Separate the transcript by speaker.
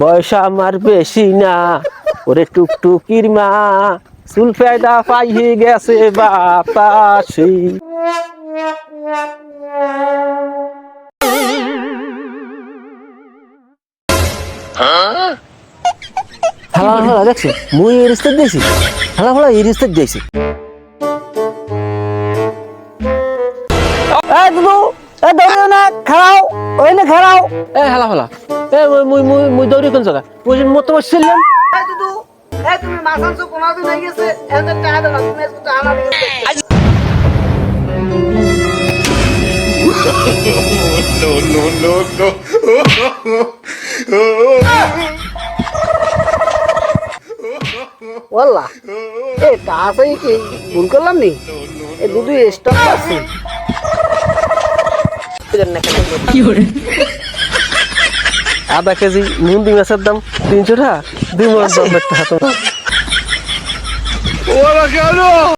Speaker 1: বয়স আমার বেশি না। ওরে টুকটুকির মা চুল ফায়দা পাইয়ে গেছে বাতাসি। হালা হালা দেখছি। মুই এই রিস্তার দিয়েছি। হালা হালা এই রিস্তার দিয়েছি।
Speaker 2: এই দুদু এ দৌড়িও না খাড়াও ওই না খাড়াও।
Speaker 1: এ হালা হালা এ মুই মুই মুই দৌড়ি কোন জায়গা মুই মত বসছিলাম
Speaker 2: এই তুমি মাসান সো কোনা গেছে। এত টাকা দাও তুমি একটু টাকা দিও ওয়াল্লাহ এ তাড়াতাড়ি কি? ভুল করলাম নি? এ দুধু স্টক আছে।
Speaker 1: আধা কেজি মুন্দি মাছের দাম তিনশো টাকা দুই মাস দাম হাতে।